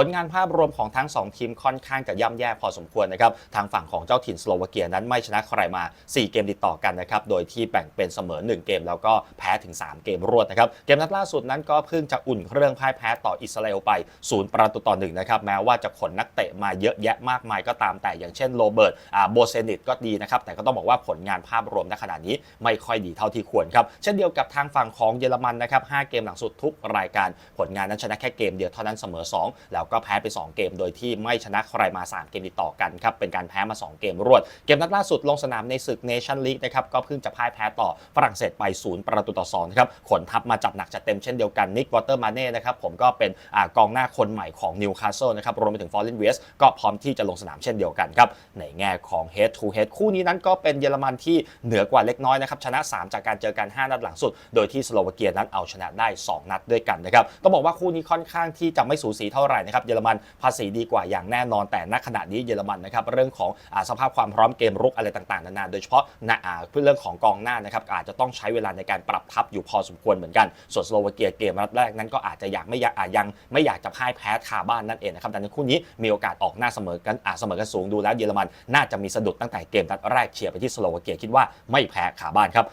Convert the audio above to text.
ผลงานภาพรวมของทั้ง 2 ทีมค่อนข้างจะย่ำแย่พอสมควรนะครับ ทางฝั่งของเจ้าถิ่นสโลวาเกียนั้นไม่ชนะใครมา 4 เกมติดต่อกันนะครับ โดยที่แบ่งเป็นเสมอ 1 เกมแล้วก็แพ้ถึง 3 เกมรวดนะครับ เกมนัดล่าสุดนั้นก็เพิ่งจะอุ่นเครื่องพ่ายแพ้ต่ออิสราเอลไป 0 ประตูต่อหนึ่งนะครับ แม้ว่าจะขนนักเตะมาเยอะแยะมากมายก็ตามแต่อย่างเช่นโรเบิร์ตอ่าโบเซนิตก็ดีนะครับ แต่ก็ต้องบอกว่าผลงานภาพรวมณขณะนี้ไม่ค่อยดีเท่าที่ควรครับ เช่นเดียวกับทางฝั่งของเยอรมันนะครับ 5 เกมหลังสุดทุกรายการ ผลงานนั้นชนะแค่เกมเดียวเท่านั้นเสมอ 2 แล้วก็แพ้ไป 2 เกม โดยที่ไม่ชนะใครมา 3 เกมติดต่อกันครับ เป็นการแพ้มา 2 เกมรวด เกมนัดล่าสุดลงสนามในศึกเนชั่นลีกนะครับ ก็เพิ่งจะพ่ายแพ้ต่อฝรั่งเศสไป 0 ประตูต่อ2นะครับ ขนทัพมาจัดหนักจัดเต็มเช่นเดียวกัน นิกวอเตอร์มาเน่นะครับ ผมก็เป็นอกองหน้าคนใหม่ของนิวคาสเซิลนะครับ รวมไปถึงฟอร์เรนเวสก็พร้อมที่จะลงสนามเช่นเดียวกันครับ ในแง่ของ head to head คู่นี้นั้นก็เป็นเยอรมันที่เหนือกว่าเล็กน้อยนะครับ ชนะ 3 จากการเจอกัน 5 นัดหลังสุด โดยที่สโลวาเกียนั้นเอาชนะได้ 2 นัดด้วยกันนะครับ ต้องบอกว่าคู่นี้ค่อนข้างที่จะไม่สูสีเท่าไหร่นะครับเยอรมันภาษีดีกว่าอย่างแน่นอนแต่ณขณะนี้เยอรมันนะครับเรื่องของอสภาพความพร้อมเกมรุกอะไรต่างๆนานาโดยเฉพาะณอ่าเรื่องของกองหน้านะครับอาจจะต้องใช้เวลาในการปรับทัพอยู่พอสมควรเหมือนกัน ส่วนสโลวาเกียเกมนัดแรกนั้นก็อาจจะอยากไม่อยากยังไม่อยากจะพ่ายแพ้คาบ้านนั่นเองนะครับดังนั้นคู่นี้มีโอกาสออกหน้าเสมอกันอาเสมอกันสูงดูแล้วเยอรมันน่าจะมีสะดุดตั้งแต่เกมนัดแรกเฉียดไปที่สโลวาเกียคิดว่าไม่แพ้คาบ้านครับ